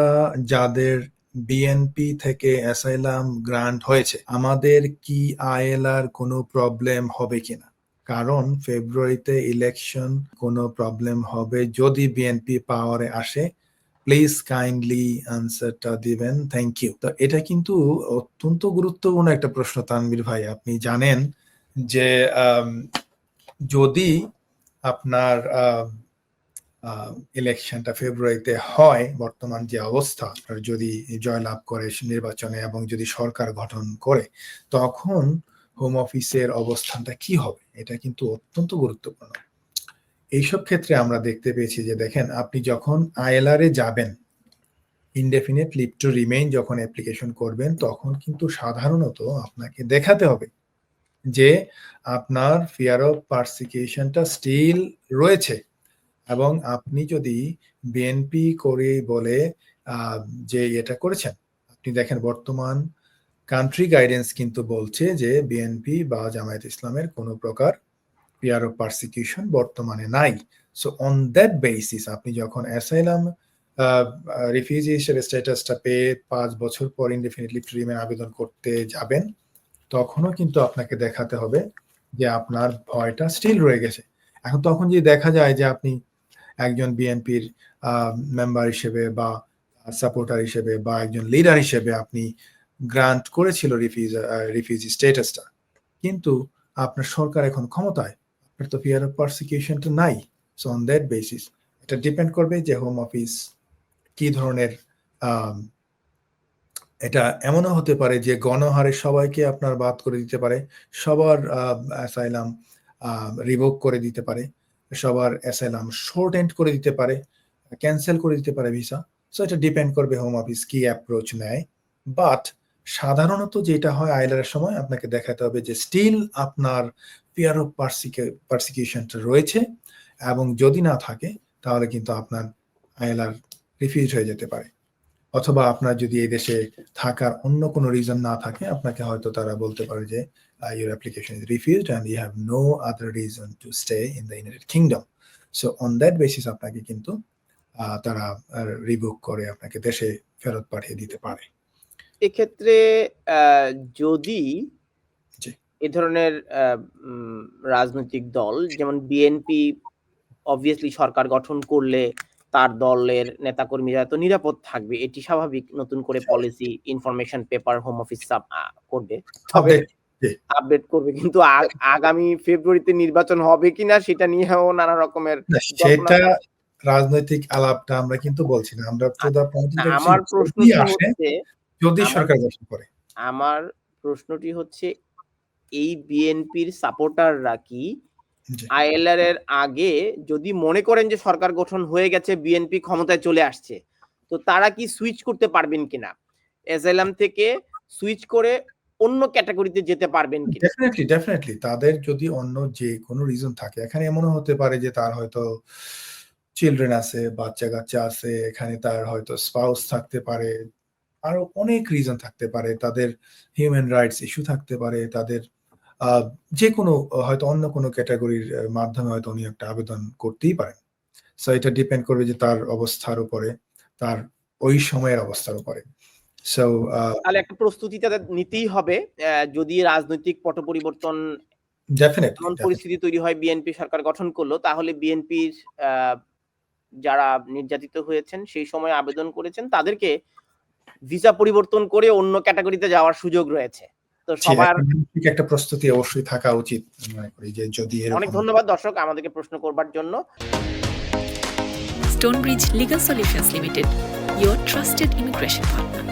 আমরা যাদের বিএনপি থেকে অ্যাসাইলাম গ্রান্ট হয়েছে, আমাদের কি আইএলআর কোনো প্রবলেম হবে কিনা? কারণ ফেব্রুয়ারিতে ইলেকশন কোনো প্রবলেম হবে যদি বিএনপি পাওয়ারে আসে। প্লিজ কাইন্ডলি আনসারটা দিবেন। থ্যাংক ইউ তো এটা কিন্তু অত্যন্ত গুরুত্বপূর্ণ একটা প্রশ্ন তানবীর ভাই। আপনি জানেন যে যদি আপনার ইলেকশনটা ফেব্রুয়ারিতে হয়, বর্তমান যে অবস্থা যদি জয়লাভ করে নির্বাচনে এবং যদি সরকার গঠন করে, তখন হোম অফিসের অবস্থানটা কি হবে? এটা কিন্তু অত্যন্ত গুরুত্বপূর্ণ। এইসব ক্ষেত্রে আমরা দেখতে পেয়েছি যে, দেখেন, আপনি যখন আইএলআর যাবেন ইনডেফিনিট লিভ টু রিমেইন যখন অ্যাপ্লিকেশন করবেন, তখন কিন্তু সাধারণত আপনাকে দেখাতে হবে যে, আপনার ফিয়ার অফ পার্সিকিউশনটা স্টিল রয়েছে। এবং আপনি যদি বিএনপি করে বলে যে এটা করেছেন, আপনি দেখেন বর্তমান কান্ট্রি গাইডেন্স কিন্তু বলছে যে বিএনপি বা জামায়াত ইসলামের কোনো প্রকার ফিয়ার অফ পার্সিকিউশন বর্তমানে নাই। সো অন দ্যাট বেসিস আপনি যখন অ্যাসাইলাম রিফিউজি হিসেবে স্ট্যাটাসটা পেয়ে পাঁচ বছর পর ইনডেফিনিটলি ট্রিমের আবেদন করতে যাবেন, তখনও কিন্তু আপনাকে দেখাতে হবে যে আপনার ভয়টা স্টিল রয়ে গেছে। এখন তখন যদি দেখা যায় যে আপনি একজন বিএনপির মেম্বার হিসেবে বা সাপোর্টার হিসেবে বা একজন লিডার হিসেবে আপনি গ্রান্ট করেছিল রিফিউজ রিফিউজি স্টেটাসটা কিন্তু আপনার সরকার এখন ক্ষমতায়। আপনার তো ফিয়ার অফ পারসিকিউশনটা নাই। সো অন দ্যাট বেসিস এটা ডিপেন্ড করবে যে হোম অফিস কি ধরনের এটা এমনও হতে পারে যে গণহারে সবাইকে আপনার বাদ করে দিতে পারে। সবার অ্যাসাইলাম রিভোক করে দিতে পারে। সবার অ্যাসাইলাম শর্ট এন্ড করে দিতে পারে ক্যান্সেল করে দিতে পারে ভিসা সো এটা ডিপেন্ড করবে হোম অফিস কি অ্যাপ্রোচ নেয়। বাট সাধারণত যেটা হয় আইলারের সময় আপনাকে দেখাতে হবে যে স্টিল আপনার পিয়ার অফ পার্সিকিউশনটা রয়েছে এবং যদি না থাকে, তাহলে কিন্তু আপনার আইলার রিফিউজ হয়ে যেতে পারে। অথবা আপনার যদি এই দেশে থাকার অন্য কোনো রিজন না থাকে আপনাকে হয়তো তারা বলতে পারে যে your application is refused and you have no other reason to stay in the United Kingdom so on that basis আপনাকে কিন্তু তারা রিবুক করে আপনাকে দেশে ফেরত পাঠিয়ে দিতে পারে। এক্ষেত্রে যদি এ ধরনের রাজনৈতিক দল যেমন বিএনপি অবভিয়াসলি সরকার গঠন করলে তার দলের নেতাকর্মীরা তো নিরাপদ থাকবে। এটি স্বাভাবিক নতুন করে policy information paper home office করবে। তবে আপডেট করবে। কিন্তু আগামী ফেব্রুয়ারিতে নির্বাচন হবে কিনা সেটা নিয়েও নানা রকমের সেটা রাজনৈতিক আলাপটা আমরা কিন্তু বলছি না। আমরা যে আমার প্রশ্ন হচ্ছে যদি সরকার গঠন করে। আমার প্রশ্নটি হচ্ছে এই বিএনপির সাপোর্টাররা কি। আইএলআর এর আগে যদি মনে করেন যে সরকার গঠন হয়ে গেছে বিএনপি ক্ষমতায় চলে আসছে তো তারা কি সুইচ করতে পারবেন কিনা? এসএলএম থেকে সুইচ করে অন্য ক্যাটাগরিতে যেতে পারবেন কি ডেফিনেটলি ডেফিনেটলি তাদের যদি অন্য যে কোনো রিজন থাকে এখানে এমনও হতে পারে যে তার হয়তো চিলড্রেন আছে বাচ্চা কাচ্চা আছে এখানে তার হয়তো স্পাউস থাকতে পারে আরও অনেক রিজন থাকতে পারে। তাদের হিউম্যান রাইটস ইস্যু থাকতে পারে তাদের যে কোনো হয়তো অন্য কোনো ক্যাটাগরির মাধ্যমে হয়তো উনি একটা আবেদন করতেই পারেন। সো এটা ডিপেন্ড করবে যে তার অবস্থার উপরে তার ওই সময়ের অবস্থার উপরে। সো তাহলে একটা প্রস্তুতি তাদের নিতেই হবে যদি রাজনৈতিক পট পরিবর্তন এমন পরিস্থিতি তৈরি হয় বিএনপি সরকার গঠন করল তাহলে বিএনপির যারা নির্যাতিত হয়েছেন সেই সময় আবেদন করেছেন তাদেরকে ভিসা পরিবর্তন করে অন্য ক্যাটাগরিতে যাওয়ার সুযোগ রয়েছে। তো সবার একটা প্রস্তুতি অবশ্যই থাকা উচিত মনে করি যে যদি অনেক ধন্যবাদ দর্শক আমাদেরকে প্রশ্ন করবার জন্য Stonebridge legal solutions limited your trusted immigration partner.